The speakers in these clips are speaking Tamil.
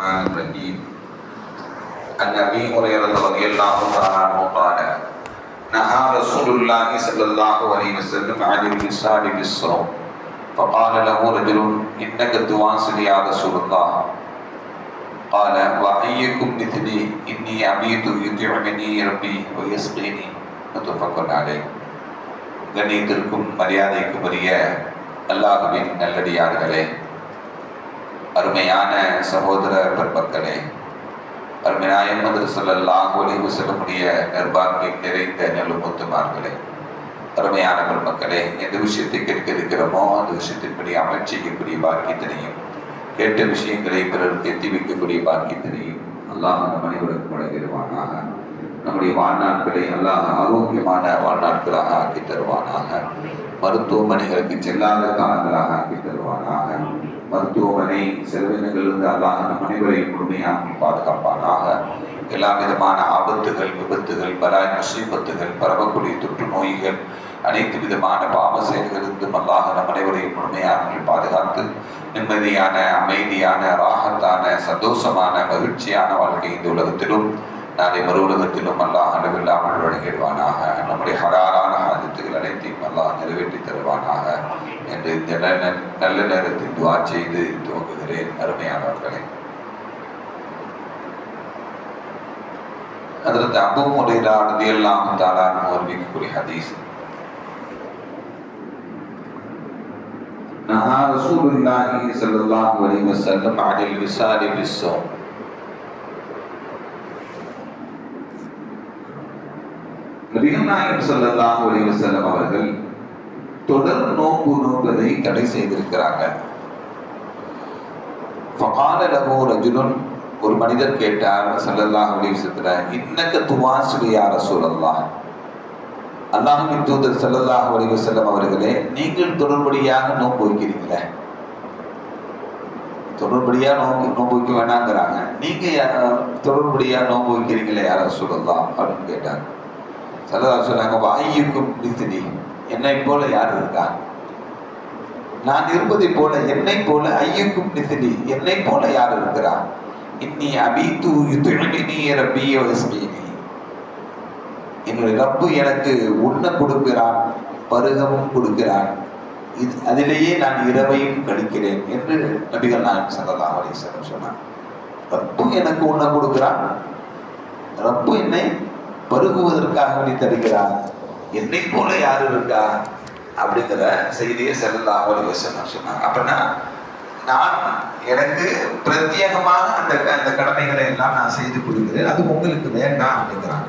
الرحمن الرحيم عن ابي هريره رضي الله تعالى عنه قال نهى رسول الله صلى الله عليه وسلم عن الوصال بالصوم فقال له رجل انك تواصل يا رسول الله قال وايكم مثلي اني ابيت يطعمني ربي ويسقيني متفق عليه கண்ணியத்திற்கும் மரியாதைக்கும் உரிய அல்லாஹுவின் நல்லடியார்களே அருமையான சகோதர பெருமக்களே அருமையாயம் மது ஒளிவு செல்லக்கூடிய நிர்வாகியம் நிறைந்த நெல்லுமுத்துமார்களே அருமையான பெருமக்களே எந்த விஷயத்தை கேட்க இருக்கிறோமோ அந்த விஷயத்தின்படி அமல் செய்யக்கூடிய பாக்கியத்தினையும் கேட்ட விஷயங்களை பிறருக்கு எத்தி வைக்கக்கூடிய பாக்கியத்தினையும் அல்லாஹ் அந்த மனிதர்களுக்கு வழங்கிடுவானாக. நம்முடைய வாழ்நாட்களை அல்லாஹ் ஆரோக்கியமான வாழ்நாட்களாக ஆக்கி தருவானாக மருத்துவமனைகளுக்கு செல்லாத காலங்களாக ஆக்கி தருவானாக மருத்துவமனை செலவினங்களிலிருந்து அல்லாஹ் நம் அனைவரையும் முழுமையாக பாதுகாப்பானாக. எல்லா விதமான ஆபத்துகள் விபத்துகள் பலாய் முசீபத்துகள் பரவக்கூடிய தொற்று நோய்கள் அனைத்து விதமான பாவ செயல்களிலிருந்தும் அல்லாஹ் நம் அனைவரையும் முழுமையாக பாதுகாத்து நிம்மதியான அமைதியான ராகத்தான சந்தோஷமான மகிழ்ச்சியான வாழ்க்கை இந்த உலகத்திலும் நாளை மறு உலகத்திலும் அல்லாஹ் அளவில்லாமல் வழங்கிடுவானாக. நம்முடைய ஹராரான ஆதித்துகள் அனைத்தையும் அல்லாஹ் நிறைவேற்றி தருவானாக. என்று இந்த நல்ல நல்ல நேரத்தில் துவா செய்து துவங்குகிறேன் அருமையானவர்களே அதற்கு அபு முறையிலா ரதியல்லாம் தாலான் அறிவிக்கக்கூடிய ஹதீஸ் نهى رسول الله صلى الله عليه وسلم عن الوصال بالصوم நபிகள் நாயகம் ஸல்லல்லாஹு அலைஹி வஸல்லம் அவர்கள் தொடர் நோன்பு நோன்பதை தடை செய்திருக்கிறாங்க. ஒரு மனிதர் கேட்டார் சல்லல்லாஹ் அலிசத்துல இன்னக்க துவாசிலு சூழல்லா அல்லாஹின் தூதர் சல்லல்லாஹ் அலைஹி வஸல்லம் அவர்களே நீங்கள் தொடர்படியாக நோன்பு வைக்கிறீங்களே தொடர்படியா நோக்கி நோன்பு வைக்க வேணாங்கிறாங்க. நீங்க யார் தொடர்படியா நோன்பு வைக்கிறீங்களே யார சொல்லலாம் அப்படின்னு கேட்டாங்க சல்லா சொன்னாங்க வாயுக்கும் மித்தினி என்னை போல யார் இருக்கா? நான் இருப்பதை போல என்னை போல ஐயக்கும் மித்தினி என்னை போல யார் இருக்கிறா இன்னி அபீத்து யுத்துமினி ரப்பிய வசமினி என்னுடைய ரப்பு எனக்கு உண்ண கொடுக்கிறான் பருகமும் கொடுக்கிறான். இது அதிலேயே நான் இரவையும் கழிக்கிறேன் என்று நபிகள் நாயகம் ஸல்லல்லாஹு அலைஹி வஸல்லம் சொன்னார். ரப்பு எனக்கு உண்ண கொடுக்கிறான் ரப்பு என்னை பருகுவதற்காக வேண்டி தருகிறான் என்னை போல யார் இருக்கா? அப்படிங்கிற செய்தியை ஸல்லல்லாஹு ஒரு வஸல்லம் சொன்னாங்க. அப்படின்னா நான் எனக்கு பிரத்யேகமாக அந்த அந்த கடமைகளை எல்லாம் நான் செய்து கொடுக்கிறேன் அது உங்களுக்கு வேண்டாம் அப்படிங்கிறாங்க.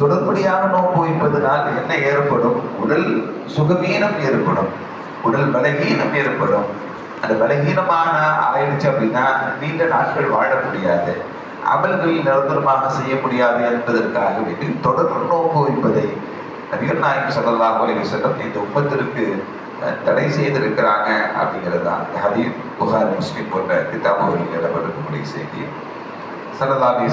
தொடர்படியாக நோன்பு வைப்பதனால் என்ன ஏற்படும்? உடல் சுகவீனம் ஏற்படும். உடல் பலகீனம் ஏற்படும். அந்த பலகீனமான ஆயிடுச்சு அப்படின்னா நீண்ட நாட்கள் வாழ முடியாது. அமல்களில் நிரந்தரமாக செய்ய முடியாது என்பதற்காக வேண்டி தொடர் நோன்பு வைப்பதை நபிகள் நாயகம் ஸல்லல்லாஹு அலைஹி வஸல்லம் இந்த உம்மத்திற்கு தடை செய்திருக்கிறாங்க அப்படிங்கிறது தான் ஹதீர் புகார் முஸ்லீம் போன்ற கிதாபுகளில் இடம்பெறக்கூடிய செய்தி. சல்லல்லாஹு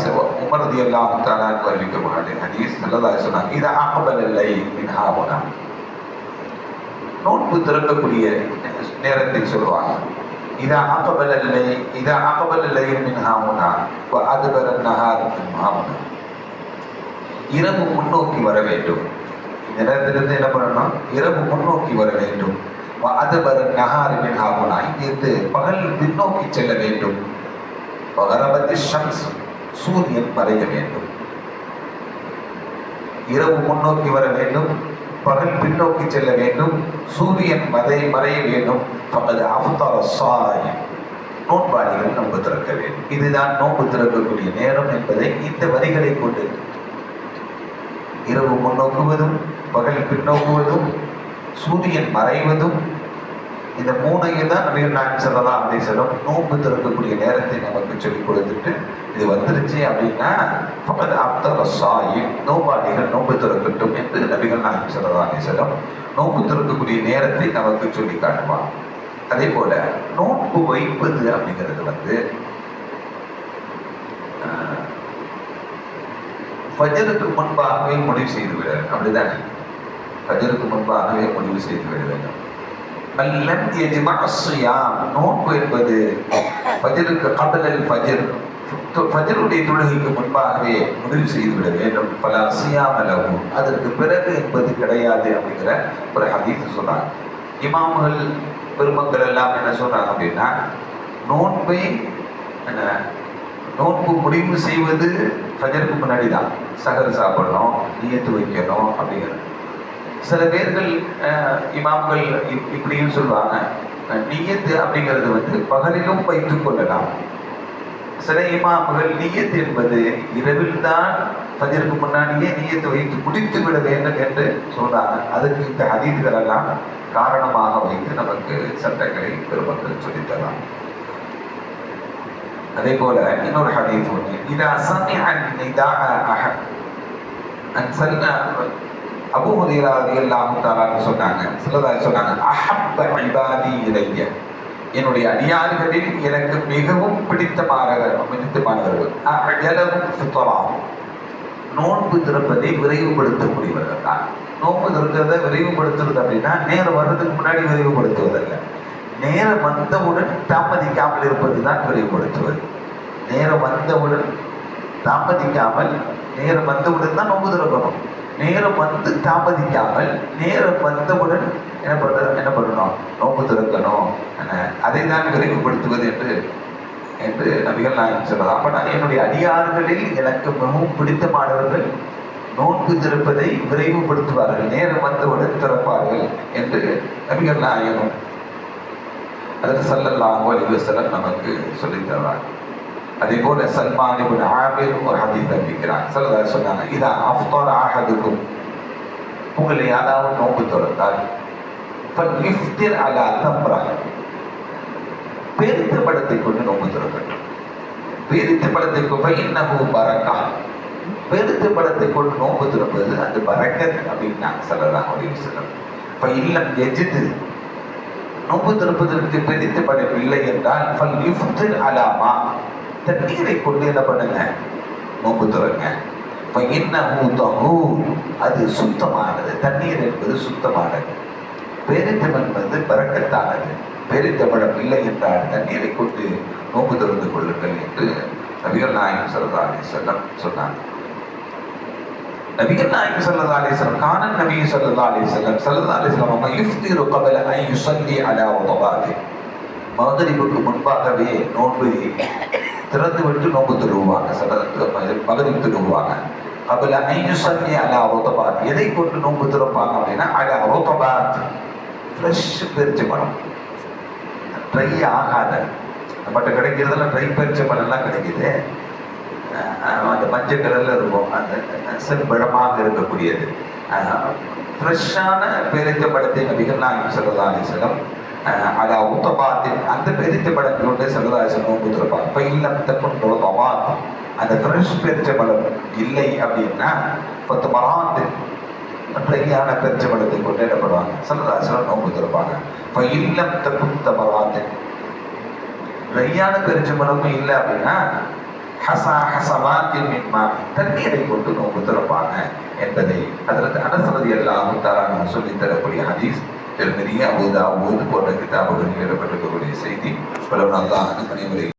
உமர் ரலியல்லாஹு தஆலா அறிவிக்கக்கூடிய ஹதீஸ் சல்லதா சொன்னாங்க இது அகபல் இல்லை மின்ஹாபுனா நோன்பு திறக்கக்கூடிய நேரத்தை சொல்லுவாங்க இதா அகபல் இல்லை இதா அகபல் இல்லை மின்ஹாமுனா வ அதுபர நஹார் இரவு முன்னோக்கி வர வேண்டும். நிலத்திலிருந்து என்ன பண்ணணும் இரவு முன்னோக்கி வர வேண்டும். வ நகாரின் நஹார் இங்கிருந்து பகல் பின்னோக்கி செல்ல வேண்டும். பகரபதி ஷம்ஸ் சூரியன் மறைய வேண்டும். இரவு முன்னோக்கி வர வேண்டும். பகல் பின்னோக்கி செல்ல வேண்டும். சூரியன் மதை மறைய வேண்டும். பகது அஃப்தார சாய். நோன்பாளிகள் நோன்பு திறக்க வேண்டும். இதுதான் நோன்பு திறக்கக்கூடிய நேரம் என்பதை இந்த வரிகளை கொண்டு இரவு முன்னோக்குவதும் பகல் பின்னோங்குவதும் சூரியன் மறைவதும் இந்த மூணையும் தான் நபிகள் நாயகம் சொல்லலாம் அப்படி சொல்லும் நோன்பு திறக்கக்கூடிய நேரத்தை நமக்கு சொல்லி கொடுத்துட்டு இது வந்துருச்சு அப்படின்னா பகல் அப்தர சாயி நோம்பாளிகள் நோன்பு திறக்கட்டும் என்று நபிகள் நாயகம் சொல்லலாம் அப்படி சொல்லும் நோன்பு திறக்கக்கூடிய நேரத்தை நமக்கு சொல்லி காட்டுவான் அதே போல நோன்பு வைப்பது அப்படிங்கிறது வந்து ஃபஜருக்கு முன்பாகவே முடிவு செய்து விட. அப்படிதானே? பஜருக்கு முன்பாகவே முடிவு செய்து விட வேண்டும். மல்லம் எஜ்மா ஸியாம். நோன்பு என்பது பஜருக்கு கடலில் பஜர் பஜருடைய தொழுகைக்கு முன்பாகவே முடிவு செய்து விட வேண்டும். பல அசியாமலவும் அதற்கு பிறகு என்பது கிடையாது அப்படிங்கிற ஒரு ஹதீஸ் சொல்றாங்க இமாம்கள் பெருமக்கள் எல்லாம் என்ன சொல்றாங்க அப்படின்னா நோன்பை என்ன நோன்பு முடிவு செய்வது ஃபஜருக்கு முன்னாடி தான் சகர் சாப்பிடணும் நீயத்து வைக்கணும் அப்படிங்கிறது சில பேர்கள் இமாம்கள் இப்- இப்படியும் சொல்லுவாங்க நீயத்து நியத்து அப்படிங்கிறது வந்து பகலிலும் வைத்துக் கொள்ளலாம். சில இமாம்கள் நியத்து என்பது இரவில் தான் ஃபஜருக்கு முன்னாடியே நியத்து வைத்து முடித்து விட வேண்டும் என்று சொல்றாங்க. அதுக்கு இந்த ஹதீதுகள் எல்லாம் காரணமாக வைத்து நமக்கு சட்டங்களை பெருமக்கள் சொல்லித்தரலாம். அதே போல இன்னொரு ஹதீஸ் ஒன்று. இதா அன் நிதாக அஹத் அன் சல்ல அபு ஹுரைரா ரலியல்லாஹு தஆலா சொன்னாங்க சிலதாக சொன்னாங்க அஹப்ப இபாதி இலைய என்னுடைய அடியார்களில் எனக்கு மிகவும் பிடித்தமானவர்கள் பிடித்தமானவர்கள் அஜலவும் சுத்தலாம் நோன்பு திறப்பதை விரைவுபடுத்தக்கூடியவர்கள் தான். நோன்பு திறக்கிறத விரைவுபடுத்துறது அப்படின்னா நேரம் வர்றதுக்கு முன்னாடி விரைவுபடுத்துவதல்ல. நேரம் வந்தவுடன் தாமதிக்காமல் இருப்பது தான் விரைவுபடுத்துவது. நேரம் வந்தவுடன் தாமதிக்காமல் நேரம் வந்தவுடன் தான் நோன்பு திறக்கணும். நேரம் வந்து தாமதிக்காமல் நேரம் வந்தவுடன் என்ன பண்ற என்ன பண்ணணும்? நோன்பு திறக்கணும் அதை தான் விரைவுபடுத்துவது என்று என்று நபிகள் நான் சொல்றது அப்ப நான் என்னுடைய அடியார்களில் எனக்கு மிகவும் பிடித்தமானவர்கள் நோன்பு திறப்பதை விரைவுபடுத்துவார்கள் நேரம் வந்தவுடன் திறப்பார்கள் என்று நபிகள் நாயகம் அதற்கு சல்லல்லாஹு அலிவசலம் நமக்கு சொல்லித் தருவார்கள் அதே போல சல்மான் இப்னு ஆமிர் ஒரு ஹதீஸ் அறிவிக்கிறார் சிலதார் சொன்னாங்க இதா அஃப்தார் ஆஹதுக்கும் உங்களை யாராவது நோன்பு தொடர்ந்தால் ஃபல் இஃப்திர் அலா தம்ரா. பேரித்த படத்தை கொண்டு நோன்பு திறக்கட்டும். பேரித்த படத்தை கொண்டு இன்னஹு பறக்கா பேரித்த படத்தை கொண்டு நோன்பு திறப்பது அது பரக்கத் அப்படின்னாங்க சொல்லலாம் அலைஹி வஸல்லம் இப்ப இல்லம் எஜித்து நோன்பு திறப்பதற்கு பிரித்து படம் இல்லை என்றால் ஃபல் இஃப்திர் அலாமா தண்ணீரை கொண்டு என்ன பண்ணுங்க? நோன்பு துறங்க. இப்போ என்ன தஹூர் அது சுத்தமானது. தண்ணீர் என்பது சுத்தமானது. பேரித்தம் என்பது பறக்கத்தானது. பேரித்தமிழம் இல்லை என்றால் தண்ணீரை கொண்டு நோக்கு திறந்து கொள்ளுங்கள் என்று நபிகள் நாயகம் சல்லா அலிசல்லம் சொன்னாங்க. நபிகள் நாயகம் சல்லா அலிஸ்லம் கானன் நபி சல்லா அலிஸ்லம் சல்லா அலிஸ்லம் அம்மா யுஃப்திரு கபல ஐ யுசல்லி அலா உதவாதி மகரிபுக்கு முன்பாகவே நோன்பு திறந்து விட்டு நோன்பு திருவுவாங்க மகரிப் திருவுவாங்க கபல ஐ சன்னி அல அரோத்தபாத் எதை கொண்டு நோன்பு திறப்பாங்க அப்படின்னா அல அரோத்தபாத் ஃப்ரெஷ் பெருச்சி பழம். ட்ரை ஆகாத. நம்மகிட்ட கிடைக்கிறதெல்லாம் ட்ரை பெருச்சி பழம்லாம் கிடைக்குது. அந்த மஞ்சள் கலரில் இருக்கும். அந்த செம்பழமாக இருக்கக்கூடியது. ஃப்ரெஷ்ஷான பேரித்த படத்தை நபிகள் நாயகம் சல்லா செல்லம் அலா உத்தபாத்தின் அந்த பேரித்த படங்களோட சல்லா அலிஸ்லம் இப்போ இல்லம் தப்புன் தபாத் அந்த ஃப்ரெஷ் பேரிச்ச பலம் இல்லை அப்படின்னா பத்து மராந்து ட்ரையான பெருச்ச பலத்தை கொண்டு என்ன பண்ணுவாங்க சல்லா அலிஸ்லம் திறப்பாங்க இப்போ இல்லம் தப்புன் தபராத்து ட்ரையான பெருச்ச பலமும் இல்லை அப்படின்னா ஹசா ஹசமாத்தின் மின்மா தண்ணீரை கொண்டு நோக்கு திறப்பாங்க என்பதை அதற்கு அனசரதி எல்லாம் தரான சொல்லி தரக்கூடிய ஹதீஸ். திருமதி அபுதா போன்ற கிதாபுகளில் இடம்பெற்றிருக்கக்கூடிய செய்தி. பல நல்லா அனைவரையும்